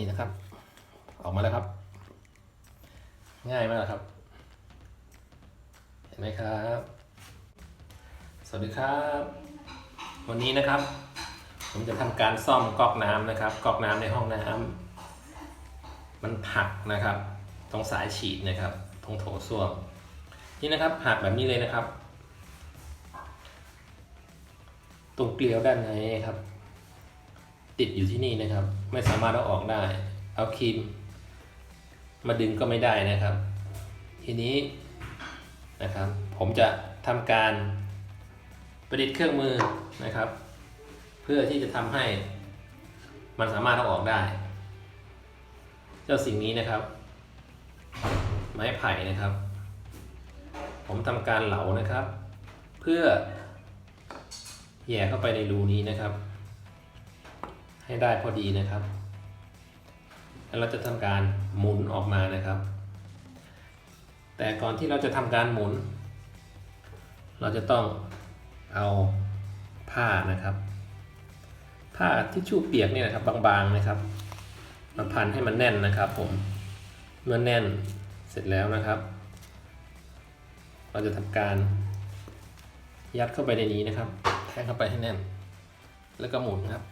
นี่นะครับ ออกมาแล้วครับ ง่ายมากครับ เห็นไหมครับ สวัสดีครับ วันนี้นะครับ ผมจะทำการซ่อมก๊อกน้ำนะครับก๊อกน้ำในห้องน้ำมันหักนะครับ ตรงสายฉีดนะครับ ตรงโถส้วมนี่นะครับหักแบบนี้เลยนะครับ ตรงเกลียวด้านในครับ ติดอยู่ที่นี่นะครับ ไม่สามารถเอาออกได้ เอาครีม มาดึงก็ไม่ได้นะครับ ทีนี้นะครับ ผมจะทำการประดิษฐ์เครื่องมือนะครับ เพื่อที่จะทำให้มันสามารถเอาออกได้ เจ้าสิ่งนี้นะครับ ไม้ไผ่นะครับ ผมทำการเหลานะครับ เพื่อแย่เข้าไปในรูนี้นะครับ ให้ได้พอดีนะครับ แล้วเราจะทำการหมุนออกมานะครับ แต่ก่อนที่เราจะทำการหมุน เราจะต้องเอาผ้านะครับ ผ้าทิชชู่เปียกเนี่ยนะครับบางๆนะครับมาพันให้มันแน่นนะครับ ผมเมื่อแน่นเสร็จแล้วนะครับ เราจะทำการยัดเข้าไปในนี้นะครับแทงเข้าไปให้แน่น แล้วก็หมุนครับ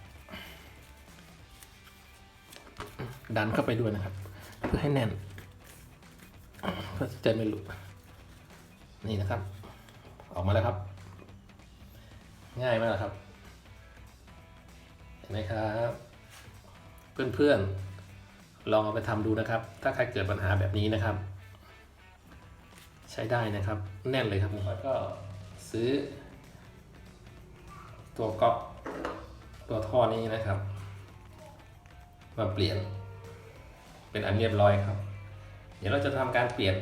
ดันเข้าไปด้วยนะครับ เพื่อให้แน่นเพื่อจะไม่หลุดนี่นะครับ ออกมาแล้วครับ ง่ายมากครับ เห็นไหมครับ เพื่อนๆ ลองเอาไปทำดูนะครับ ถ้าใครเกิดปัญหาแบบนี้นะครับ ใช้ได้นะครับ แน่นเลยครับแล้วก็ซื้อ ตัวก๊อกตัวท่อนี้นะครับ มาเปลี่ยน เป็นอันเรียบร้อยครับ เดี๋ยวเราจะทำการเปลี่ยน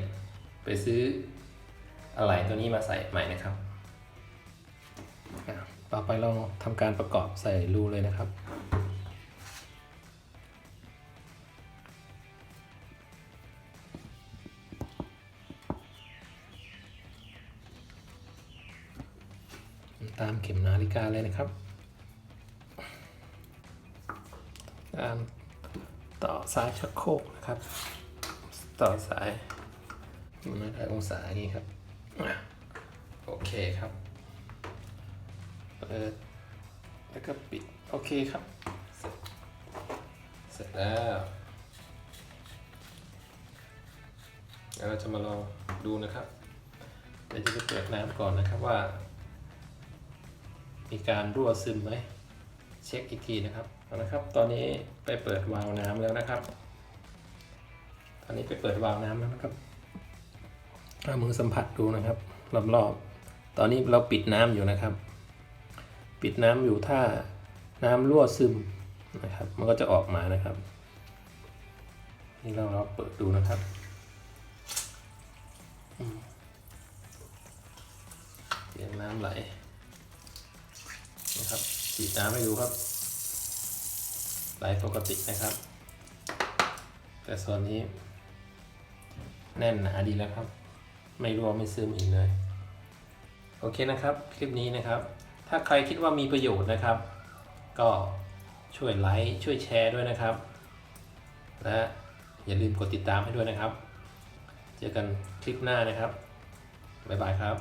ไปซื้ออะไหล่ตัวนี้มาใส่ใหม่นะครับ ต่อไปเราทำการประกอบใส่รูเลยนะครับตามเข็มนาฬิกาเลยนะครับการ ต่อสายชักโครกนะครับ ต่อสายมันไม่ได้องศาอย่างนี้ครับ โอเคครับเปิดแล้วก็ปิด โอเคครับ เสร็จเสร็จแล้วเดี๋ยวเราจะมาลองดูนะครับเดี๋ยวจะไปเปิดน้ำก่อนนะครับว่า มีการรั่วซึมไหม เช็คอีกทีนะครับ นะครับ ตอนนี้ไปเปิดวาล์วน้ำแล้วนะครับ ตอนนี้ไปเปิดวาล์วน้ำแล้วนะครับเอามือสัมผัสดูนะครับรอบๆตอนนี้เราปิดน้ำอยู่นะครับ ปิดน้ำอยู่ถ้าน้ำรั่วซึมนะครับ มันก็จะออกมานะครับ นี่เราเราเปิดดูนะครับเสียงน้ำไหลนะครับฉีดน้ำให้ดูครับ ไหลปกตินะครับ แต่ส่วนนี้ แน่นหนาดีแล้วครับ ไม่รั่วไม่ซึมอีกเลย โอเคนะครับ คลิปนี้นะครับ ถ้าใครคิดว่ามีประโยชน์นะครับ ก็ช่วยไลค์ช่วยแชร์ด้วยนะครับ และอย่าลืมกดติดตามให้ด้วยนะครับ เจอกันคลิปหน้านะครับ บ๊ายบายครับ